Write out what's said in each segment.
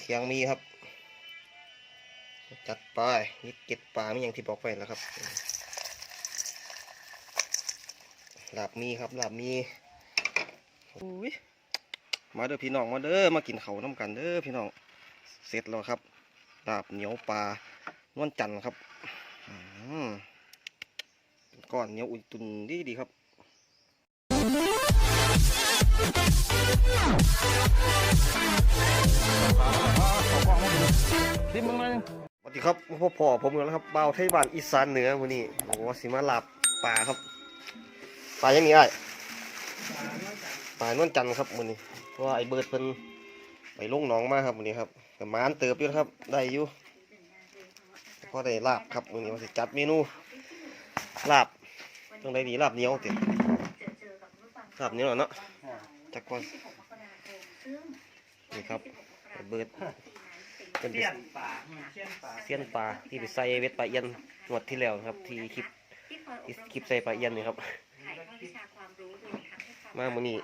เสียงมีครับ จัดไปนี่เก็บปลามีอย่างที่บอกไปแล้วครับลาบมีครับลาบมีอุ้ยมาเด้อพี่น้องมาเด้อมากินเขาวน้ำกันเด้อพี่น้องเสร็จแล้วครับลาบเหนียวปลานวลจันทร์ครับอืมเป็นก้อนเหนียวอุ่นตุนดีดีๆครับิมมึงมาสวัสดีครับพ่อพ่อผมแล้วครับเบาไทยบ้านอีสานเหนือวันนี้โอ้โหสิมาลาบปลาครับปลาย่างนี้ไอ้ปลานวลจันทร์ครับวันนี้เพราะว่าไอ้เบิร์ดเพิ่นไปลงหนองมาครับวันนี้ครับกับมานเติบอยู่นะครับได้อยู่พอได้ลาบครับวันนี้ว่าสิจัดเมนูลาบต้องได้ดีลาบเหนียวติลาบเหนียวเนาะจักก่อนนี่ครับเบิร์ด เป็นเสี้ยนป่าเสี้ยนป่าเสี้ยนปลาที่ไปใส่เวทปลาเอียนงวดที่แล้วครับที่คลิปที่คลิปใส่ปลาเอียนนี่ครับมามื้อนี้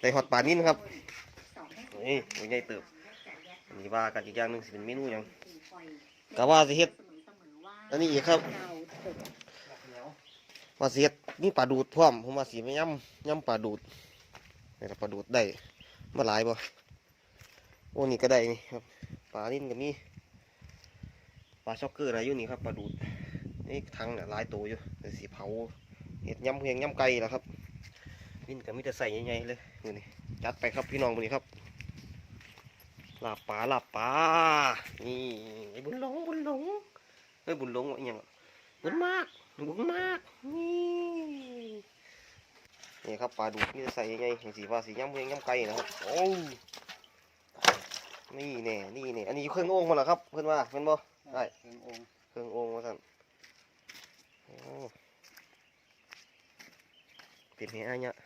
ได้ฮอดปลานิ่นครับนี่โอ้ยใหญ่เติบอันนี้ว่ากันอีกอย่างหนึงสิเป็นเมนูหยังกะว่าสิเฮ็ดอันนี้อีกครับ ว่าสิเฮ็ดมีปลาดูดพร้อมผมว่าสิไปย่ำย่ำปลาดูดนี่ล่ะปลาดูดได้มาหลายบ่ โอ้นี่ก็ได้นี่ครับปลานิ่นก็มีปลาช็อกเกอร์อะไรอยู่นี่ครับปลาดูดนี่ทั้งเนี่ยหลายตัวอยู่เดี๋ยวสีเผาเห็ดยำเพียงยำไก่แล้วครับนี่ก็มีแต่ใส่ใหญ่ๆเลยนี่นี่จัดไปครับพี่น้องคนนี้ครับลาบปลาลาบปลานี่ไอ้บุญหลงบุญหลงเฮ้ยบุญหลงว่าอย่างบุญมากบุญมากนี่นี่ครับปลาดูดมีแต่ใส่ใหญ่ๆสีฟ้าสียำเพียงยำไก่นะครับโอ้ นี่แน่นี่แน่อันนี้อยู่เครื่องโอ่งมาแล้วครับ เพื่อนว่าเพื่อนบ่ได้เครื่ององค์เครื่องโอ่งว่าสั่นโอ้ปิดให้อ้ายเนี่ย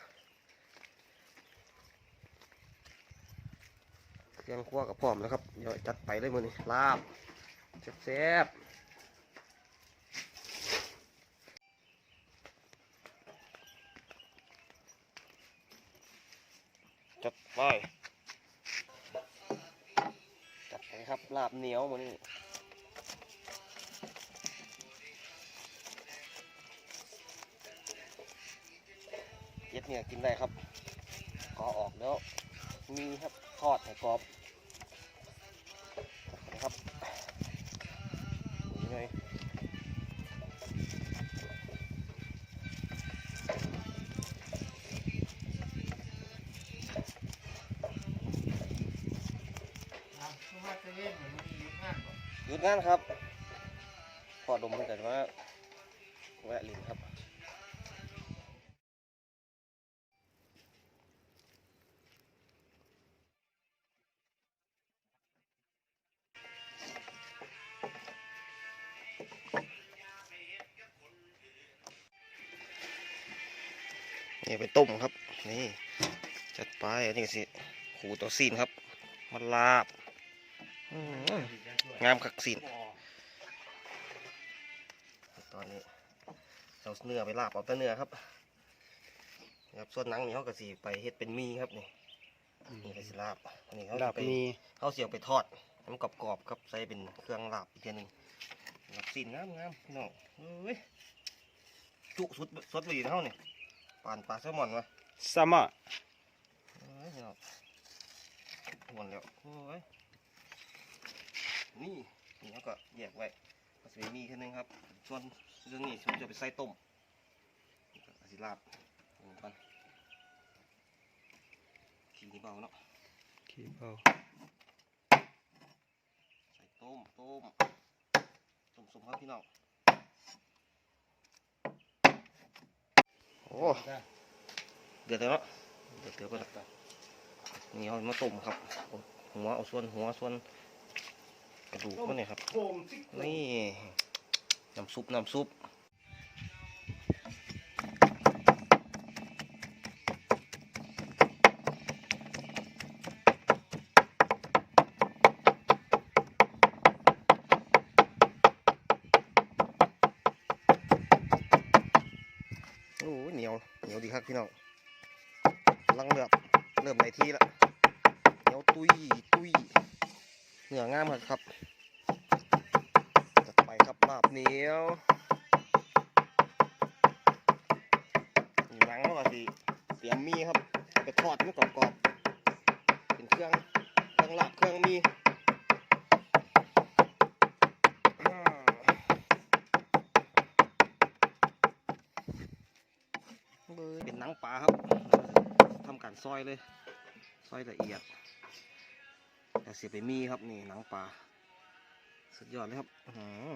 เครื่องคั่วกับพร้อมแล้วครับเดี๋ยวจัดไปเลยมือนี้ลาบแซ่บๆจัดไป จัดไปครับลาบเหนี ยวมือนี้เย็ดเนี่ยกินได้ครับกอออกแล้ว มีครับทอดให้กรอบนะครับนี่ไงหยุ งานครับพอดมเพื่อนกันว่าแวะลินครับนี่ไปต้มครับ นี่ จัดไปอันนี้สิขูตัวซีนครับ มันลาบ งามคักซีนตอนนี้เราเนื้อไปลาบเอาแต่เนื้อครับครับส่วนหนังนี่เขาก็สิไปเฮ็ดเป็นมีครับนี่นี่ก็สิลาบอันนี้เขาดัสิบไปมีเขาเสียไปทอดให้มันกรอบๆครับใส่เป็นเครื่องลาบอีกทีหนึ่งลาบซีนงามๆพี่น้องเอ้ยจุสุดสดเลยเท่านี่ปานปลาแซลมอนวะสมะเอ้ยพี่น้องหมดแล้วโอ้ย นี่นี่เขาก็แยกไว้ก็จะมีแค่นึงครับ ส่วนเรื่องนี้ผมจะไปใส่ต้มนี่ก็สิลาบลงกันขี้นี่เบาเนาะขี้เบาใส่ต้มต้มต้มสมครับพี่น้องโอ้เดือดแล้วเนาะเดือดเดือดไปแล้วนี่เอามาต้มครับเอาหัวเอาส่วนหัวส่วน กระดูกมันเนี่ยครับโป่งซิกนี่น้ำซุปน้ำซุปโอ้ยเหนียวเหนียวดีครับพี่น้องกำลังเลือบเริ่มในที่ละเหนียวตุยตุย เหนืองามครับจัดไปครับลาบเหนียวหนังเขาก็สิเตรียมมีครับเอาไปทอดมันกรอบๆเป็นเครื่องเครื่องลาบเครื่องมีเป็นหนังปลาครับทำการซอยเลย ซอยละเอียด เสียไปมีครับนี่หนังปลาสุดยอดเลยครับอื้อหือ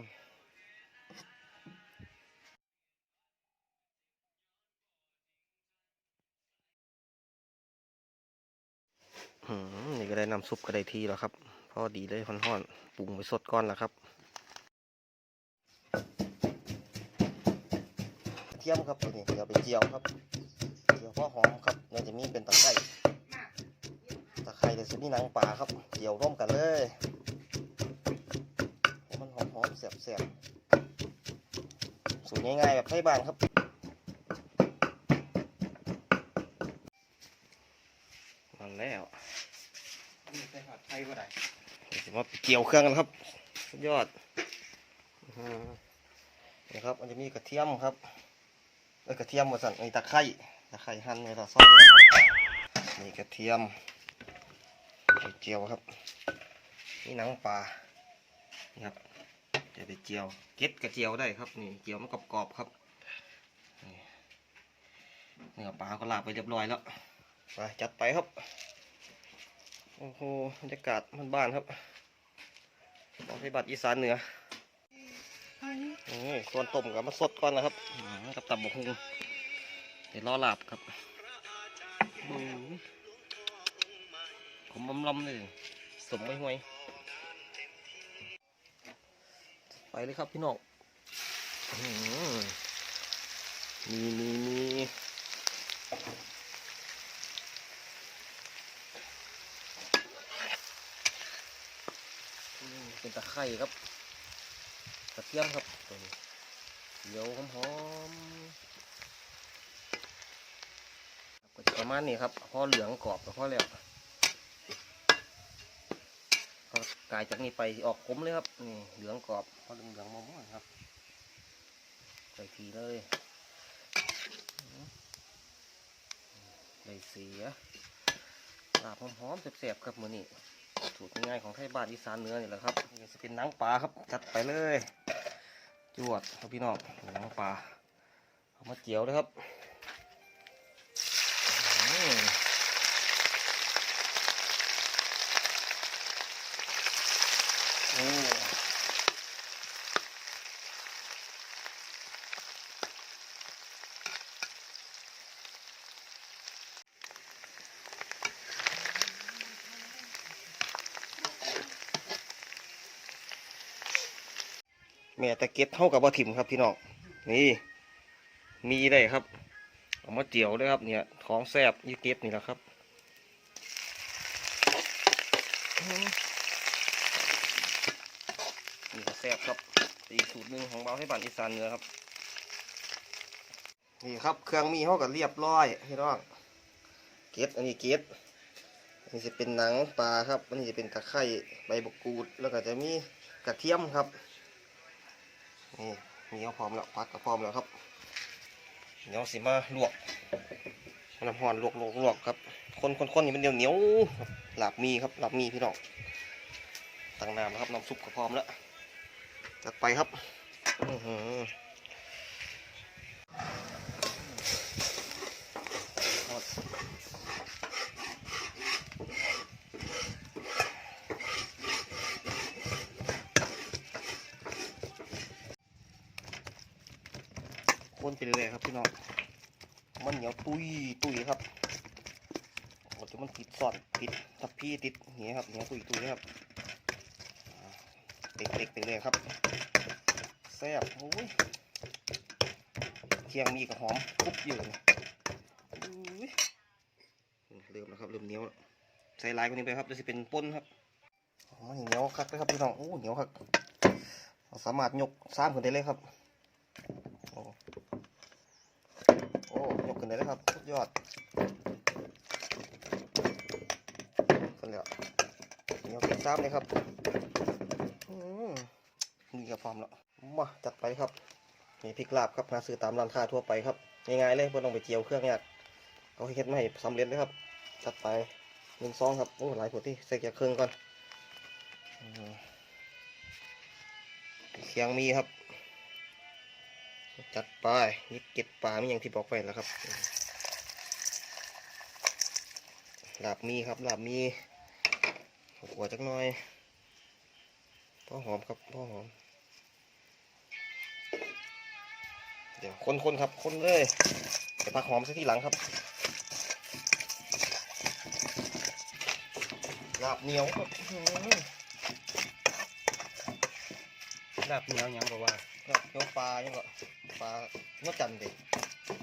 อื้อหือนี่ก็ได้น้ำซุปก็ได้ทีแล้วครับ พอดีเลยห่อนๆปรุงไปสดก้อนแล้วครับเทียมครับตัวนี้เดี๋ยวไปเจียวครับเจียวพอหอมครับเดี๋ยวจะมีเป็นตะไคร้ ตะไคร้เดี๋ยวสิมีหนังปลาครับ เกี่ยวร่วมกันเลยให้มันหอมๆเสียบๆสูตรง่ายๆแบบไทยบ้านครับมันแล้วนี่ใส่ผัดไทยก็ได้เดี๋ยวสิมาเกี่ยวเครื่องกันครับสุดยอดอื้อหือนี่ครับมันจะมีกระเทียมครับเอ้ยกระเทียมหมดสั่นนี่ตะไคร้ตะไคร้หั่นไว้ละซอยไว้ละครับนี่กระเทียม ไปเจียวครับ นี่หนังปลานี่ครับจะไปเจียวเก็ดกระเจียวได้ครับนี่เจียวมันกรอบๆครับเนื้อปลาก็ลาบไปเรียบร้อยแล้วไปจัดไปครับโอ้โหบรรยากาศมันบ้านครับมองที่บัตรอีสานเหนือนี่ส่วนต้มกับมาสดก่อนนะครับกับตับบกฮุงเดี๋ยวรอลาบครับ มลำลำๆเลยสมไม่ห่วยไปเลยครับพี่น้องมีมีมีเป็นตะไคร่ครับกระเทียมครับตัวนี้เดี๋ยวหอมๆก็จะประมาณนี้ครับพอเหลืองกรอบก็พอแล้ว กลายจากนี้ไปออกขมเลยครับนี่เหลืองกรอบพอเหลืองเหลืองๆมอมๆครับใส่ทีเลยได้เสียลาบหอมๆแซ่บๆครับมือนี้สูตรง่ายๆของไทยบ้านอีสานเหนือนี่แหละครับนี่จะเป็นนังปลาครับจัดไปเลย จวดครับพี่น้องนังปลาเอามาเจียวเลยครับอืมโอ้แม่ตะเก็บเท่ากับว่าถิ่มครับพี่น้องนี่มีได้ครับเอามาเจียวเลยครับเนี่ยท้องแซบยี่เก็บนี่แหละครับมนี่ก็แซบครับอีกสูตรหนึ่งของเบาให้บ้านอีสานเหนือครับ นี่ครับเครื่องมีเขากับเรียบร้อยพี่น้องเก็ดอันนี้เก็ดอันนี้จะเป็นหนังปลาครับอันนี้จะเป็นตะไคร้ใบบกกูดแล้วก็จะมีกระเทียมครับ นี่เนี่ยพร้อมแล้วพักก็พร้อมแล้วครับเดี๋ยวสิมาลวกน้ำหอนลวกลวกลวกครับคนคนคนนี่มันเหนียวเหนียวหลับมีครับหลับมีพี่น้องตั้งน้ำนะครับน้ำซุปก็พร้อมแล้วจัดไปครับอื้อหือทอด คนไปเรื่อยๆครับพี่น้อง มันเหนียวตุยตุยครับโอ้จะมันติดสอดติดทับพี่ติดอย่างเงี้ยครับเหนียวตุยตุยครับเด็กๆไปเลยครับแซ่บโอ้ยเคียงมีกับหอมกรุบอยู่นี่อุ้ยเริ่มแล้วครับเริ่มเหนียวใส่ลายกว่านี้ไปครับจะเป็นป่นครับอ๋อเหนียวคักเลยครับพี่น้องโอ้เหนียวคักสามารถยกซ้ำขึ้นได้เลยครับโอ้โอ้ยก ขึ้นเลยครับยอดขึ้นแล้วเนียวแกซ้ำเลยครับมนี่ก็พร้อมแล้วมาจัดไปครับนี่พริกลาบครับหาซื้อตามร้านค้าทั่วไปครับง่ายๆเลยบ่ต้องไปเจียวเครื่องยากเอาให้เฮ็ดมาให้สำเร็จเลยครับ จัดไปหนึ่งซองครับโอ้หลายผดที่ใส่แกเครื่องก่อนเคียงมีครับ จัดไปนี่เก็บปลามีอย่างที่บอกไปแล้วครับลาบมีครับลาบมีหัวจักหน่อยพ่อหอมครับพ่อหอม เดี๋ยวคนๆครับคนเลยเดี๋ยวผักหอมใส่ที่หลังครับลาบเหนียวครับอื้อหือลาบเหนียวหยังบอกว่าลาบเหนียวปลายังก็ ปลานวดจันทร์ดิ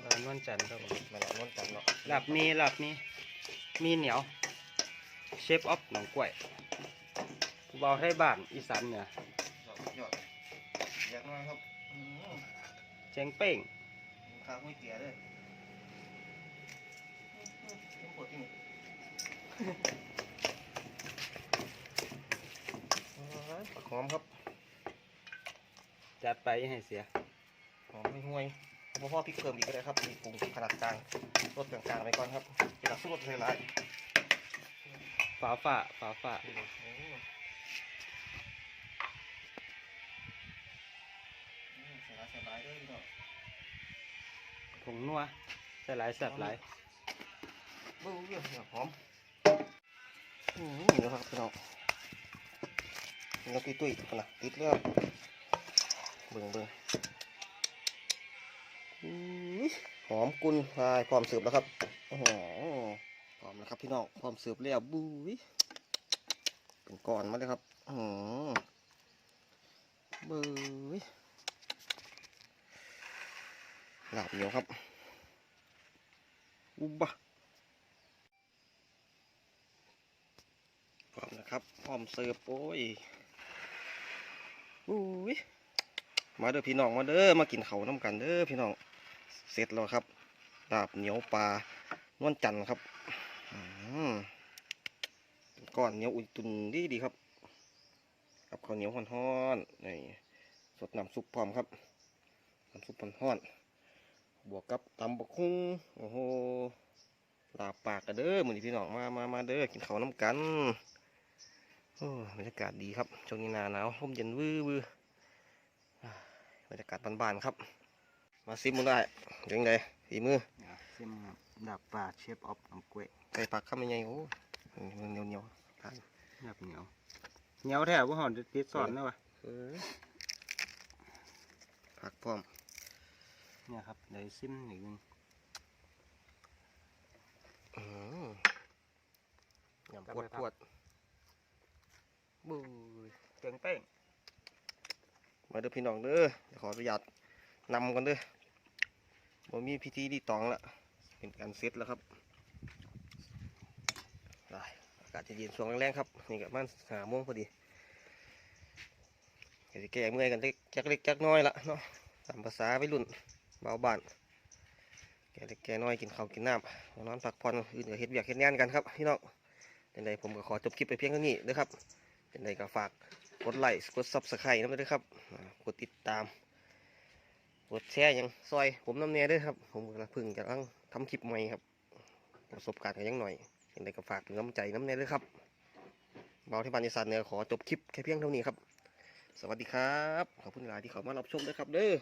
เออนวลจันทร์ครับผมแม่นละนวดจันทร์เนาะลาบมีลาบมีมีเหนียวเชฟออฟหนองกล้วยผู้เบาให้บ้านอีสานเหนือยอดยอดอยากน้อยครับอื้อหือเจงเป้งข้าวก๋วยเตี๋ยวเลยอื้อหือปวดจริงเอาละผักหอมครับจัดไปอย่าให้เสีย หอมไม่ห่วยเอาพ่อพริกเพิ่มอีกก็ได้ครับมีปรุงขนาดกลางรสกลางๆไปก่อนครับจะตักสู้รสเลยหลายฝาฝ่าฝาฝ่าโอ้โหอืมใส่หลายใส่หลายเด้อพี่น้องผงนัวใส่หลายแซ่บหลายเบิ้งเรื่องเนี่ยหอมอืมนี่นะครับพี่น้องนี่ก็ตุ้ยๆขนาดติดแล้วเบิ่งเบิ่ง อหอมกุนพายพร้อมเสิร์ฟแล้วครับโอ้โหพร้อมแล้วครับพี่น้องพร้อมเสิร์ฟแล้วบุ้ยเป็นก้อนมาเลยครับอือเบ้ยลาบเหนียวครับ อุบะพร้อมนะครับพร้อมเสิร์ฟโอ้ยอุ้ยมาเด้อพี่น้องมาเด้อมากินเขาน้ำกันเด้อพี่น้อง เสร็จแล้วครับลาบเหนียวปลานวลจันทร์ครับก้อนเหนียวอุ่นตุนดีดีครับ กับข้าวเหนียวฮ้อนๆนี่สดน้ำซุปพร้อมครับน้ำซุปฮ้อนๆบวกกับตำบักคุ้งโอ้โหลาบปากกันเด้อมือนพี่น้องมามามาเด้อกินข้าวน้ำกันโอ้บรรยากาศดีครับช่วงนี้หนาหนาวลมเย็นวื้อวื้อบรรยากาศบานๆครับ มาซิมมึงได้ยังไงฝีมือซิมดาบปลาเชฟออฟหนองกล้วยไก่ผักข้ามยังไงโอ้มันเหนียวเหนียวๆทานลาบเหนียวเหนียวแท้บ่หอนติดสอนนะวะเออผักพร้อมเนี่ยครับได้ซิมอีกหนึงอืมยำปวดปวดบูยเจงเป้งมาเด้อพี่น้องเด้อเดี๋ยวขออนุญาต นำกันเด้อบ่มีพิธีรีตองละเป็นการเซตแล้วครับได้อากาศจะเย็นช่วงแรงๆครับนี่ก็มันหาโมงพอดีเดี๋ยวแก้เมื่อยกันเล็กจักเล็กจักน้อยละเนาะตามภาษาวัยรุ่นเบาบานแกเล็กแกน้อยกินข้าวกินน้ำนอนพักผ่อนอื่นก็เฮ็ดเวียกเฮ็ดงานกันครับพี่น้องเป็นไรผมก็ขอจบคลิปไปเพียงเท่านี้เด้อครับเป็นไรก็ฝากกดไลค์กดซับสไครต์น้ด้วยครับกดติดตาม กดแชร์ยังซอย ผมน้ำเนียด้วยครับ ผมกำลังเพึ่งกำลังทำคลิปใหม่ครับ ประสบการณ์กันยังหน่อยยังไรก็ฝากถึงน้ำใจน้ำเนียด้วยครับเบาที่บานอีสานเหนือขอจบคลิปแค่เพียงเท่านี้ครับ สวัสดีครับ ขอบคุณหลายที่เข้ามารับชมด้วยครับเด้อ